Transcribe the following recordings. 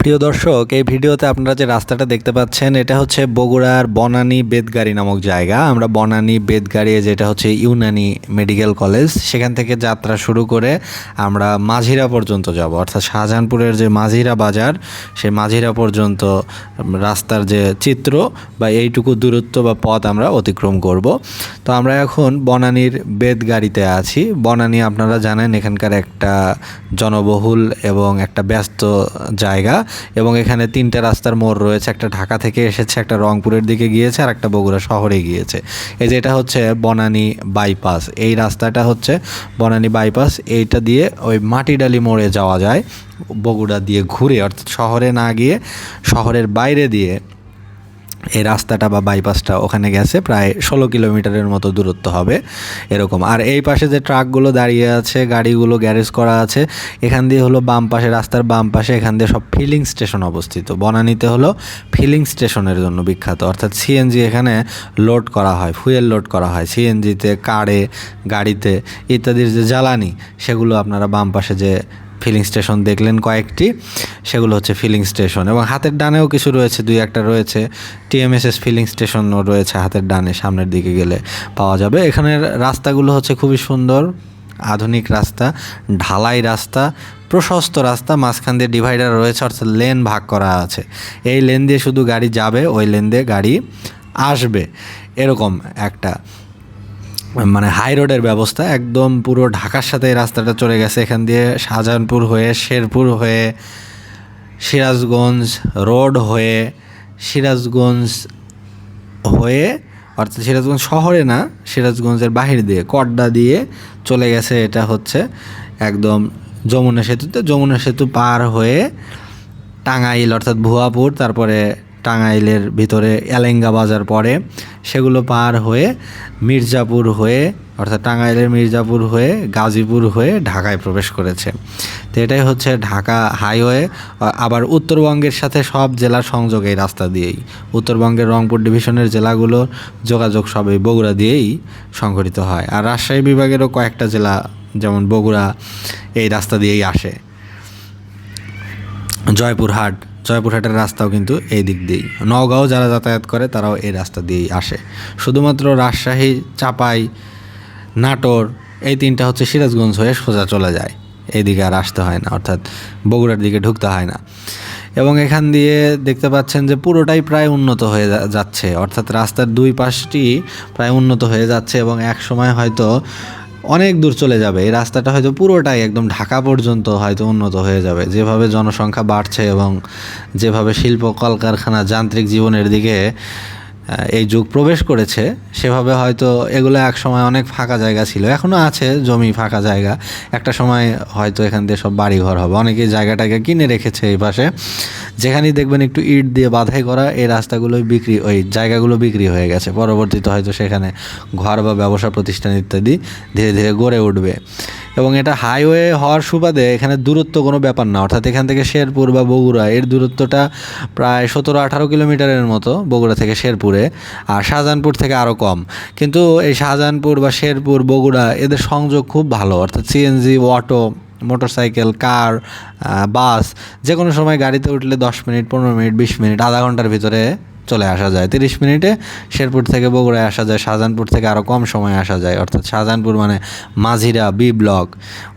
প্রিয় দর্শক, এই ভিডিওতে আপনারা যে রাস্তাটা দেখতে পাচ্ছেন, এটা হচ্ছে বগুড়ার বনানী বেদগাড়ি নামক জায়গা। আমরা বনানী বেদগাড়ি যেটা হচ্ছে ইউনানি মেডিকেল কলেজ, সেখান থেকে যাত্রা শুরু করে আমরা মাঝিরা পর্যন্ত যাব। অর্থাৎ শাহজাহানপুরের যে মাঝিরা বাজার, সেই মাঝিরা পর্যন্ত রাস্তার যে চিত্র বা এইটুকু দূরত্ব বা পথ আমরা অতিক্রম করব। তো আমরা এখন বনানীর বেদগাড়িতে আছি। বনানী আপনারা জানেন, এখানকার একটা জনবহুল এবং একটা ব্যস্ত জায়গা। এবং এখানে তিনটা রাস্তার মোড় রয়েছে, একটা ঢাকা থেকে এসেছে, একটা রংপুরের দিকে গিয়েছে আর একটা বগুড়া শহরে গিয়েছে। এই যে এটা হচ্ছে বনানী বাইপাস, এই রাস্তাটা হচ্ছে বনানী বাইপাস, এইটা দিয়ে ওই মাটিডালি মোড়ে যাওয়া যায়, বগুড়া দিয়ে ঘুরে, অর্থাৎ শহরে না গিয়ে শহরের বাইরে দিয়ে এই রাস্তাটা বা বাইপাসটা ওখানে গেছে, প্রায় ষোলো কিলোমিটারের মতো দূরত্ব হবে এরকম। আর এই পাশে যে ট্রাকগুলো দাঁড়িয়ে আছে, গাড়িগুলো গ্যারেজ করা আছে, এখান দিয়ে হলো বাম পাশে, রাস্তার বাম পাশে, এখান দিয়ে সব ফিলিং স্টেশন অবস্থিত। বনানীতে হলো ফিলিং স্টেশনের জন্য বিখ্যাত। অর্থাৎ সিএনজি এখানে লোড করা হয় ফুয়েল লোড করা হয়। সিএনজিতে কারে, গাড়িতে ইত্যাদির যে জ্বালানি, সেগুলো আপনারা বাম পাশে যে ফিলিং স্টেশন দেখলেন কয়েকটি, সেগুলো হচ্ছে ফিলিং স্টেশন এবং হাতের ডানেও কিছু রয়েছে, দুই একটা রয়েছে। টিএমএসএস ফিলিং স্টেশনও রয়েছে হাতের ডানে, সামনের দিকে গেলে পাওয়া যাবে। এখানের রাস্তাগুলো হচ্ছে খুবই সুন্দর, আধুনিক রাস্তা, ঢালাই রাস্তা, প্রশস্ত রাস্তা, মাঝখান দিয়ে ডিভাইডার রয়েছে, অর্থাৎ লেন ভাগ করা আছে। এই লেন দিয়ে শুধু গাড়ি যাবে, ওই লেন দিয়ে গাড়ি আসবে। এরকম একটা মানে হাই রোডের ব্যবস্থা, একদম পুরো ঢাকার সাথে রাস্তাটা চলে গেছে। এখান দিয়ে শাহজাহানপুর হয়ে, শেরপুর হয়ে, সিরাজগঞ্জ রোড হয়ে, সিরাজগঞ্জ হয়ে, অর্থাৎ সিরাজগঞ্জ শহরে না, সিরাজগঞ্জের বাহির দিয়ে, কড্ডা দিয়ে চলে গেছে। এটা হচ্ছে একদম যমুনা সেতুতে। যমুনা সেতু পার হয়ে টাঙ্গাইল, অর্থাৎ ভুয়াপুর, তারপরে টাঙ্গাইলের ভিতরে এলেঙ্গা বাজার পড়ে, সেগুলো পার হয়ে মির্জাপুর হয়ে, অর্থাৎ টাঙ্গাইলের মির্জাপুর হয়ে গাজীপুর হয়ে ঢাকায় প্রবেশ করেছে। তো এটাই হচ্ছে ঢাকা হাইওয়ে। আবার উত্তরবঙ্গের সাথে সব জেলার সংযোগ এই রাস্তা দিয়েই। উত্তরবঙ্গের রংপুর ডিভিশনের জেলাগুলোর যোগাযোগ সব এই বগুড়া দিয়েই সংঘটিত হয়। আর রাজশাহী বিভাগেরও কয়েকটা জেলা যেমন বগুড়া এই রাস্তা দিয়েই আসে। জয়পুরহাট জয়পুরহাটের রাস্তাও কিন্তু এই দিক দিয়েই। নওগাঁও যারা যাতায়াত করে, তারাও এই রাস্তা দিয়েই আসে। শুধুমাত্র রাজশাহী, চাপাই, নাটোর, এই তিনটা হচ্ছে সিরাজগঞ্জ হয়ে সোজা চলে যায়। এইদিকে আর আসতে হয় না, অর্থাৎ বগুড়ার দিকে ঢুকতে হয় না। এবং এখান দিয়ে দেখতে পাচ্ছেন যে পুরোটাই প্রায় উন্নত হয়ে যাচ্ছে, অর্থাৎ রাস্তার দুই পাশটি প্রায় উন্নত হয়ে যাচ্ছে এবং এক সময় হয়তো অনেক দূর চলে যাবে। এই রাস্তাটা হয়তো পুরোটাই একদম ঢাকা পর্যন্ত হয়তো উন্নত হয়ে যাবে। যেভাবে জনসংখ্যা বাড়ছে এবং যেভাবে শিল্প, কলকারখানা, যান্ত্রিক জীবনের দিকে এই যুগ প্রবেশ করেছে, সেভাবে হয়তো এগুলো এক সময় অনেক ফাঁকা জায়গা ছিল এখনও আছে, জমি ফাঁকা জায়গা। একটা সময় হয়তো এখান দিয়ে সব বাড়িঘর হবে। অনেকেই জায়গাটাকে কিনে রেখেছে এই পাশে। যেখানেই দেখবেন একটু ইট দিয়ে বাধাই করা, এই রাস্তাগুলোই বিক্রি, ওই জায়গাগুলো বিক্রি হয়ে গেছে। পরবর্তীতে হয়তো সেখানে ঘর বা ব্যবসা প্রতিষ্ঠান ইত্যাদি ধীরে ধীরে গড়ে উঠবে। এবং এটা হাইওয়ে হওয়ার সুবাদে এখানে দূরত্ব কোনো ব্যাপার না। অর্থাৎ এখান থেকে শেরপুর বা বগুড়া, এর দূরত্বটা প্রায় সতেরো আঠারো কিলোমিটারের মতো বগুড়া থেকে শেরপুরে আর শাহজাহানপুর থেকে আরও কম। কিন্তু এই শাহজাহানপুর বা শেরপুর, বগুড়া এদের সংযোগ খুব ভালো। অর্থাৎ CNG auto motorcycle car bus যে কোনো সময় গাড়িতে উঠলে দশ মিনিট, পনেরো মিনিট, বিশ মিনিট, আধা ঘণ্টার ভিতরে চলে আসা যায়। তিরিশ মিনিটে শেরপুর থেকে বগুড়ায় আসা যায়, শাহজাহানপুর থেকে আরও কম সময় আসা যায়। অর্থাৎ শাহজাহানপুর মানে মাঝিরা, বি ব্লক।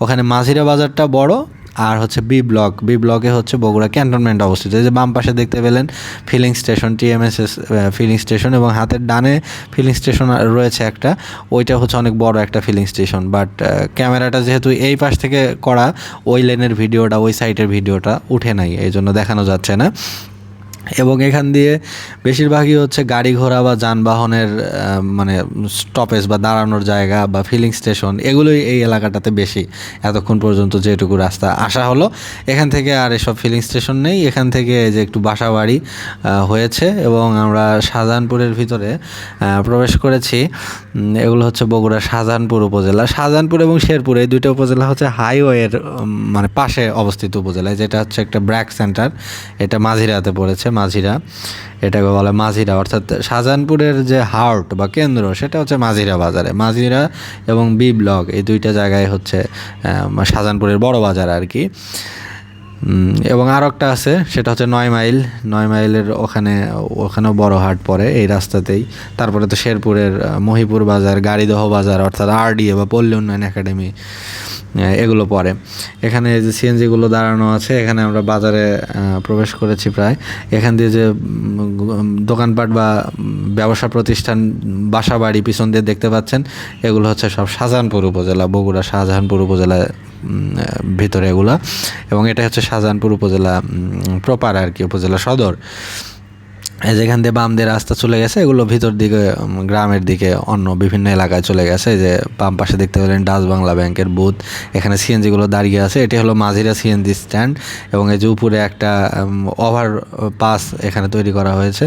ওখানে মাঝিরা বাজারটা বড় আর হচ্ছে বি ব্লক। বি ব্লকে হচ্ছে বগুড়া ক্যান্টনমেন্ট অবস্থিত। এই যে বাম পাশে দেখতে পেলেন filling station TMSS filling station এবং হাতের ডানে ফিলিং স্টেশন রয়েছে একটা। ওইটা হচ্ছে অনেক বড় একটা ফিলিং স্টেশন বাট ক্যামেরাটা যেহেতু এই পাশ থেকে করা, ওই লেনের ভিডিওটা, ওই সাইটের ভিডিওটা উঠে নাই। এই জন্য দেখানো যাচ্ছে না। এবং এখান দিয়ে বেশিরভাগই হচ্ছে গাড়ি ঘোড়া বা যানবাহনের মানে স্টপেজ বা দাঁড়ানোর জায়গা বা ফিলিং স্টেশন এগুলোই এই এলাকাটাতে বেশি এতক্ষণ পর্যন্ত যেটুকু রাস্তা আসা হলো। এখান থেকে আর এসব ফিলিং স্টেশন নেই। এখান থেকে যে একটু বাসা বাড়ি হয়েছে এবং আমরা শাহজাহানপুরের ভিতরে প্রবেশ করেছি। এগুলো হচ্ছে বগুড়া শাহজাহানপুর উপজেলা। শাহজাহানপুর এবং শেরপুর, এই দুইটা উপজেলা হচ্ছে হাইওয়ের মানে পাশে অবস্থিত উপজেলায় যেটা হচ্ছে একটা ব্র্যাক সেন্টার, এটা মাঝিরাতে পড়েছে। মাঝিরা, এটাকে বলে মাঝিরা, অর্থাৎ শাহজাহানপুরের যে হার্ট বা কেন্দ্র, সেটা হচ্ছে মাঝিরা বাজারে। মাঝিরা এবং বি ব্লক, এই দুইটা জায়গায় হচ্ছে শাহজাহানপুরের বড় বাজার আর কি। এবং আরও একটা আছে সেটা হচ্ছে নয় মাইল। নয় মাইলের ওখানে ওখানেও বড় হাট পড়ে এই রাস্তাতেই। তারপরে তো শেরপুরের মহিপুর বাজার গাড়িদহ বাজার অর্থাৎ আরডিএ বা পল্লী উন্নয়ন একাডেমি এগুলো পড়ে। এখানে যে সিএনজিগুলো দাঁড়ানো আছে এখানে আমরা বাজারে প্রবেশ করেছি প্রায়। এখান দিয়ে যে দোকানপাট বা ব্যবসা প্রতিষ্ঠান বাসা বাড়ি পিছন দিয়ে দেখতে পাচ্ছেন এগুলো হচ্ছে সব শাহজাহানপুর উপজেলা বগুড়া শাহজাহানপুর উপজেলা উম, আহ, ভিতরে এগুলা। এবং এটা হচ্ছে শাহজাহানপুর উপজেলা প্রপার আর কি উপজেলা সদর। যেখান দিয়ে বাম দিয়ে রাস্তা চলে গেছে, এগুলো ভিতর দিকে গ্রামের দিকে অন্য বিভিন্ন এলাকায় চলে গেছে। যে বাম পাশে দেখতে পেলেন ডাচ বাংলা ব্যাংকের বুথ। এখানে সিএনজিগুলো দাঁড়িয়ে আছে। এটি হলো মাঝিরা সিএনজি স্ট্যান্ড এবং এই যে উপরে একটা ওভার পাস এখানে তৈরি করা হয়েছে।